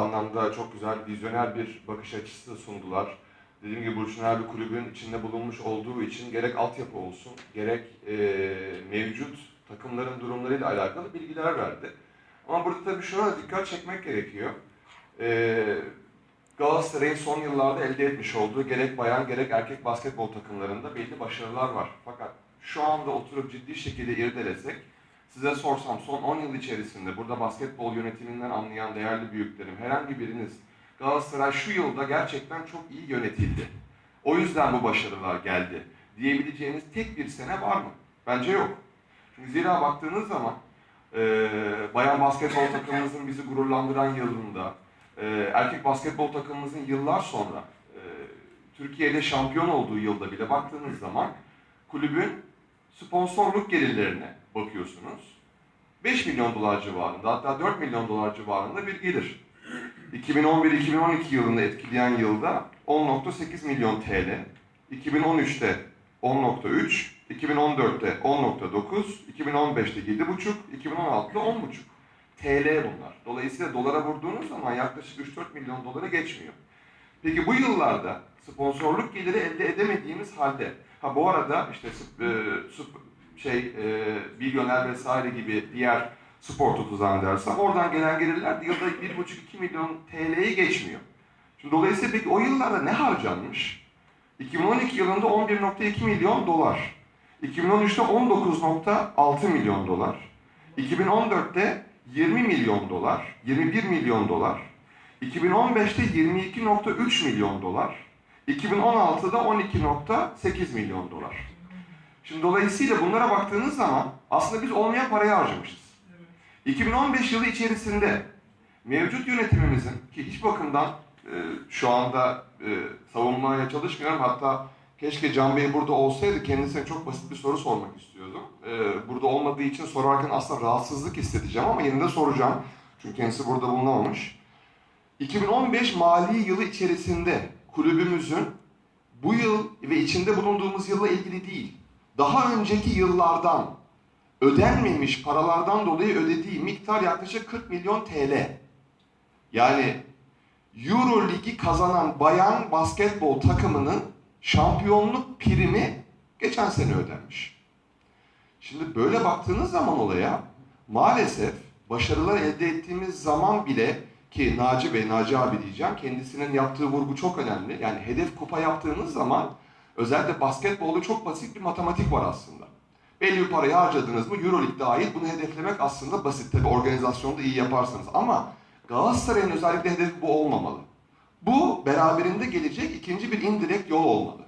anlamda çok güzel, vizyoner bir bakış açısı sundular. Dediğim gibi Burçin bir kulübün içinde bulunmuş olduğu için gerek altyapı olsun, gerek e, mevcut takımların durumlarıyla alakalı bilgiler verdi. Ama burada tabii şuna dikkat çekmek gerekiyor. E, Galatasaray'ın son yıllarda elde etmiş olduğu gerek bayan gerek erkek basketbol takımlarında belli başarılar var. Fakat şu anda oturup ciddi şekilde irdelesek, size sorsam son 10 yıl içerisinde burada basketbol yönetiminden anlayan değerli büyüklerim, herhangi biriniz Galatasaray şu yılda gerçekten çok iyi yönetildi. O yüzden bu başarılar geldi diyebileceğiniz tek bir sene var mı? Bence yok. Çünkü zira baktığınız zaman e, bayan basketbol takımımızın bizi gururlandıran yılında, e, erkek basketbol takımımızın yıllar sonra e, Türkiye'de şampiyon olduğu yılda bile baktığınız zaman kulübün sponsorluk gelirlerine bakıyorsunuz. 5 milyon dolar civarında hatta 4 milyon dolar civarında bir gelir. 2011-2012 yılında etkileyen yılda 10.8 milyon TL, 2013'te 10.3, 2014'te 10.9, 2015'te 7.5, 2016'da 10.5. TL bunlar. Dolayısıyla dolara vurduğunuz zaman yaklaşık 3-4 milyon dolara geçmiyor. Peki bu yıllarda sponsorluk geliri elde edemediğimiz halde, ha bu arada işte e, şey e, milyoner vesaire gibi diğer spor topu zannedersem oradan gelen gelirler yılda 1,5-2 milyon TL'yi geçmiyor. Şimdi dolayısıyla peki o yıllarda ne harcanmış? 2012 yılında 11.2 milyon dolar. 2013'te 19.6 milyon dolar. 2014'te 20 milyon dolar, 21 milyon dolar. 2015'te 22.3 milyon dolar. 2016'da 12.8 milyon dolar. Şimdi dolayısıyla bunlara baktığınız zaman aslında biz olmayan parayı harcamışız. 2015 yılı içerisinde mevcut yönetimimizin ki hiç bakımdan e, şu anda e, savunmaya çalışmıyorum hatta keşke Can Bey burada olsaydı kendisine çok basit bir soru sormak istiyordum. E, burada olmadığı için sorarken aslında rahatsızlık hissedeceğim ama yine de soracağım. Çünkü kendisi burada bulunamamış. 2015 mali yılı içerisinde kulübümüzün bu yıl ve içinde bulunduğumuz yılla ilgili değil, daha önceki yıllardan ödenmemiş paralardan dolayı ödediği miktar yaklaşık 40 milyon TL. Yani Euro Ligi kazanan bayan basketbol takımının şampiyonluk primi geçen sene ödenmiş. Şimdi böyle baktığınız zaman olaya maalesef başarılar elde ettiğimiz zaman bile ki Naci Bey, Naci abi diyeceğim kendisinin yaptığı vurgu çok önemli. Yani hedef kupa yaptığınız zaman özellikle basketbolda çok basit bir matematik var aslında. Belli bir parayı harcadınız mı Euroleague dahil bunu hedeflemek aslında basit. Tabi organizasyonda iyi yaparsanız ama Galatasaray'ın özellikle hedefi bu olmamalı. Bu beraberinde gelecek ikinci bir indirekt yol olmalı.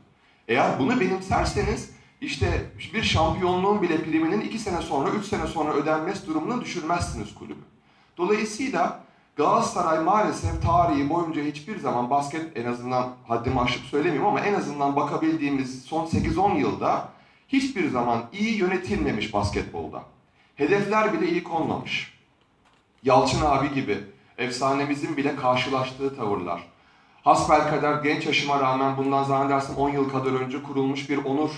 Eğer bunu benimserseniz işte bir şampiyonluğun bile priminin iki sene sonra, üç sene sonra ödenmesi durumunu düşürmezsiniz kulübü. Dolayısıyla Galatasaray maalesef tarihi boyunca hiçbir zaman basket en azından haddimi aşıp söylemiyorum ama en azından bakabildiğimiz son 8-10 yılda hiçbir zaman iyi yönetilmemiş basketbolda. Hedefler bile iyi konmamış. Yalçın abi gibi efsanemizin bile karşılaştığı tavırlar. Hasbelkader genç yaşıma rağmen bundan zannedersem 10 yıl kadar önce kurulmuş bir onur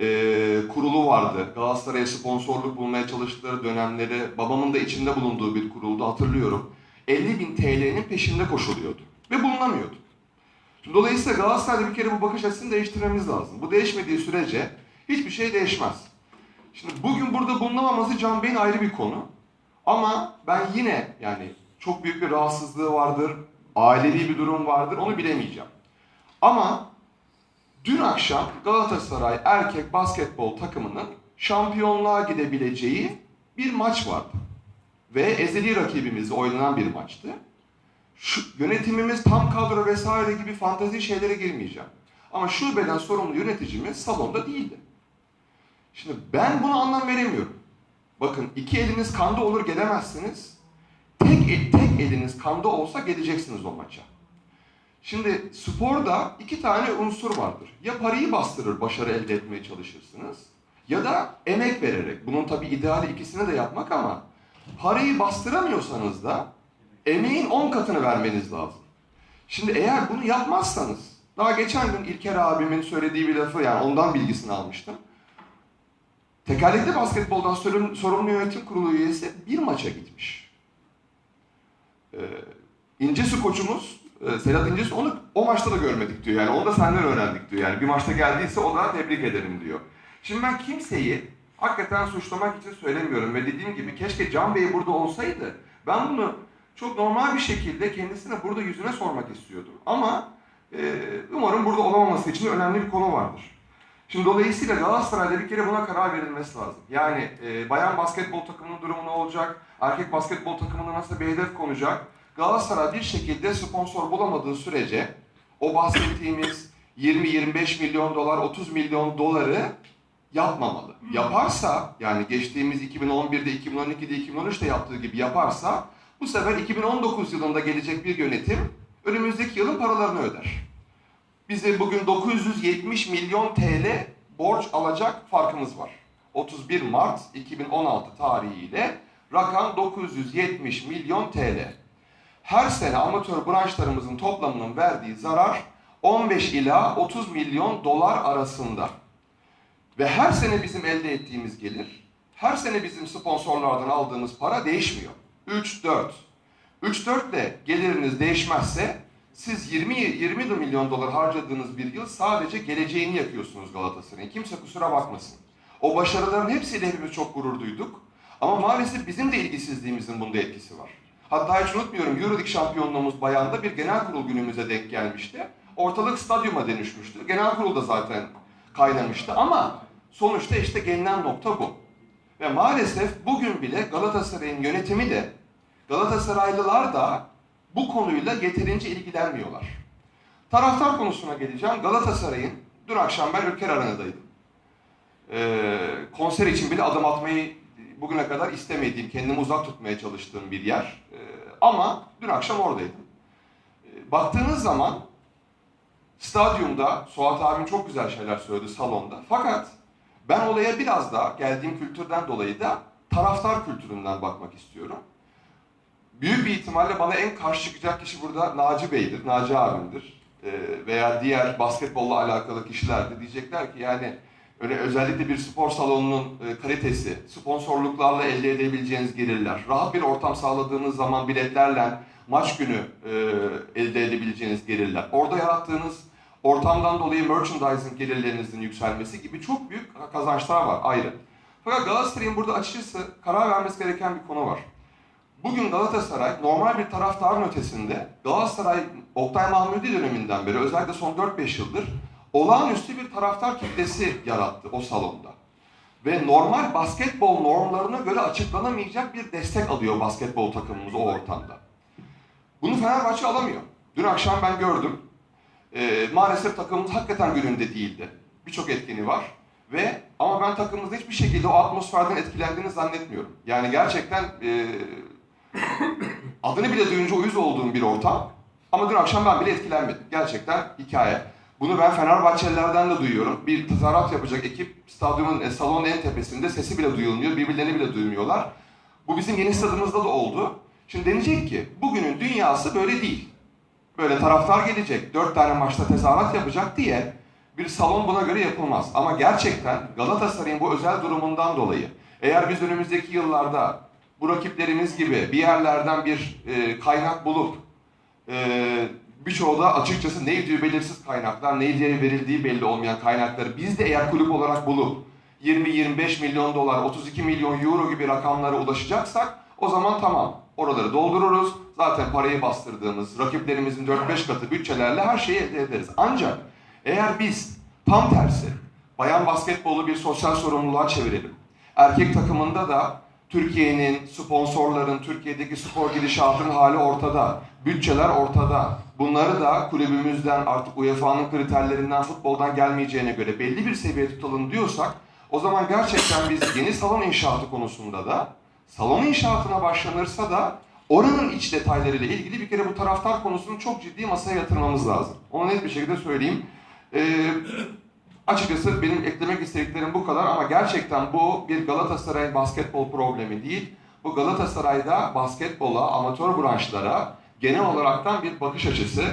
e, kurulu vardı. Galatasaray'a sponsorluk bulmaya çalıştıkları dönemleri babamın da içinde bulunduğu bir kuruldu hatırlıyorum. 50 bin TL'nin peşinde koşuluyordu ve bulunamıyordu. Dolayısıyla Galatasaray'da bir kere bu bakış açısını değiştirmemiz lazım. Bu değişmediği sürece hiçbir şey değişmez. Şimdi bugün burada bulunamaması Can Bey'in ayrı bir konu. Ama ben yine yani çok büyük bir rahatsızlığı vardır, ailevi bir durum vardır onu bilemeyeceğim. Ama dün akşam Galatasaray erkek basketbol takımının şampiyonluğa gidebileceği bir maç vardı. Ve ezeli rakibimizle oynanan bir maçtı. Şu, yönetimimiz tam kadro vesaire gibi fantezi şeylere girmeyeceğim. Ama şubeden sorumlu yöneticimiz salonda değildi. Şimdi ben buna anlam veremiyorum. Bakın iki eliniz kanda olur gelemezsiniz. Tek, tek eliniz kanda olsa geleceksiniz o maça. Şimdi sporda iki tane unsur vardır. Ya parayı bastırır başarı elde etmeye çalışırsınız ya da emek vererek. Bunun tabi ideali ikisini de yapmak ama parayı bastıramıyorsanız da emeğin on katını vermeniz lazım. Şimdi eğer bunu yapmazsanız, daha geçen gün İlker abimin söylediği bir lafı yani ondan bilgisini almıştım. Tekerlekli basketboldan sorumlu yönetim kurulu üyesi bir maça gitmiş. Ee, İncesu koçumuz e, Sedat İncesu onu o maçta da görmedik diyor. Yani onu da senden öğrendik diyor. Yani bir maçta geldiyse o da tebrik ederim diyor. Şimdi ben kimseyi hakikaten suçlamak için söylemiyorum ve dediğim gibi keşke Can Bey burada olsaydı ben bunu çok normal bir şekilde kendisine burada yüzüne sormak istiyordum. Ama e, umarım burada olamaması için önemli bir konu vardır. Şimdi dolayısıyla Galatasaray'da bir kere buna karar verilmesi lazım. Yani e, bayan basketbol takımının durumu ne olacak? Erkek basketbol takımına nasıl bir hedef konacak? Galatasaray bir şekilde sponsor bulamadığı sürece o bahsettiğimiz 20-25 milyon dolar, 30 milyon doları yapmamalı. Yaparsa yani geçtiğimiz 2011'de, 2012'de, 2013'te yaptığı gibi yaparsa bu sefer 2019 yılında gelecek bir yönetim önümüzdeki yılın paralarını öder. Bize bugün 970 milyon TL borç alacak farkımız var. 31 Mart 2016 tarihiyle rakam 970 milyon TL. Her sene amatör branşlarımızın toplamının verdiği zarar 15 ila 30 milyon dolar arasında. Ve her sene bizim elde ettiğimiz gelir, her sene bizim sponsorlardan aldığımız para değişmiyor. 3-4. 3-4 ile geliriniz değişmezse siz 20 20 milyon dolar harcadığınız bir yıl sadece geleceğini yakıyorsunuz Galatasaray'ın. Kimse kusura bakmasın. O başarıların hepsiyle hepimiz çok gurur duyduk. Ama maalesef bizim de ilgisizliğimizin bunda etkisi var. Hatta hiç unutmuyorum Euroleague şampiyonluğumuz bayanda bir genel kurul günümüze denk gelmişti. Ortalık stadyuma dönüşmüştü. Genel kurul da zaten kaynamıştı ama sonuçta işte gelinen nokta bu. Ve maalesef bugün bile Galatasaray'ın yönetimi de Galatasaraylılar da bu konuyla yeterince ilgilenmiyorlar. Taraftar konusuna geleceğim. Galatasaray'ın dün akşam ben Ülker Arena'daydım. Ee, konser için bile adım atmayı bugüne kadar istemediğim, kendimi uzak tutmaya çalıştığım bir yer. Ee, ama dün akşam oradaydım. Ee, baktığınız zaman stadyumda, Suat abim çok güzel şeyler söyledi salonda. Fakat ben olaya biraz da geldiğim kültürden dolayı da taraftar kültüründen bakmak istiyorum. Büyük bir ihtimalle bana en karşı çıkacak kişi burada Naci Bey'dir, Naci abimdir. Ee, veya diğer basketbolla alakalı kişiler de diyecekler ki yani öyle özellikle bir spor salonunun e, kalitesi, sponsorluklarla elde edebileceğiniz gelirler, rahat bir ortam sağladığınız zaman biletlerle maç günü e, elde edebileceğiniz gelirler, orada yarattığınız ortamdan dolayı merchandising gelirlerinizin yükselmesi gibi çok büyük kazançlar var ayrı. Fakat Galatasaray'ın burada açıkçası karar vermesi gereken bir konu var. Bugün Galatasaray normal bir taraftarın ötesinde Galatasaray Oktay Mahmudi döneminden beri özellikle son 4-5 yıldır olağanüstü bir taraftar kitlesi yarattı o salonda. Ve normal basketbol normlarına göre açıklanamayacak bir destek alıyor basketbol takımımız o ortamda. Bunu Fenerbahçe alamıyor. Dün akşam ben gördüm. Ee, maalesef takımımız hakikaten gününde değildi. Birçok etkeni var. Ve ama ben takımımızda hiçbir şekilde o atmosferden etkilendiğini zannetmiyorum. Yani gerçekten e, adını bile duyunca uyuz olduğum bir ortam. Ama dün akşam ben bile etkilenmedim. Gerçekten hikaye. Bunu ben Fenerbahçelilerden de duyuyorum. Bir tezahürat yapacak ekip stadyumun e, salonun en tepesinde sesi bile duyulmuyor. Birbirlerini bile duymuyorlar. Bu bizim yeni stadımızda da oldu. Şimdi denecek ki bugünün dünyası böyle değil. Böyle taraftar gelecek, dört tane maçta tezahürat yapacak diye bir salon buna göre yapılmaz. Ama gerçekten Galatasaray'ın bu özel durumundan dolayı eğer biz önümüzdeki yıllarda bu rakiplerimiz gibi bir yerlerden bir e, kaynak bulup e, birçoğu da açıkçası ne idüğü belirsiz kaynaklar, ne idüğü verildiği belli olmayan kaynakları biz de eğer kulüp olarak bulup 20-25 milyon dolar, 32 milyon euro gibi rakamlara ulaşacaksak o zaman tamam. Oraları doldururuz. Zaten parayı bastırdığımız rakiplerimizin 4-5 katı bütçelerle her şeyi elde ederiz. Ancak eğer biz tam tersi bayan basketbolu bir sosyal sorumluluğa çevirelim. Erkek takımında da Türkiye'nin, sponsorların, Türkiye'deki spor gidişatının hali ortada. Bütçeler ortada. Bunları da kulübümüzden artık UEFA'nın kriterlerinden futboldan gelmeyeceğine göre belli bir seviye tutalım diyorsak o zaman gerçekten biz yeni salon inşaatı konusunda da salon inşaatına başlanırsa da oranın iç detaylarıyla ilgili bir kere bu taraftar konusunu çok ciddi masaya yatırmamız lazım. Onu net bir şekilde söyleyeyim. Ee, açıkçası benim eklemek istediklerim bu kadar ama gerçekten bu bir Galatasaray basketbol problemi değil. Bu Galatasaray'da basketbola, amatör branşlara genel olaraktan bir bakış açısı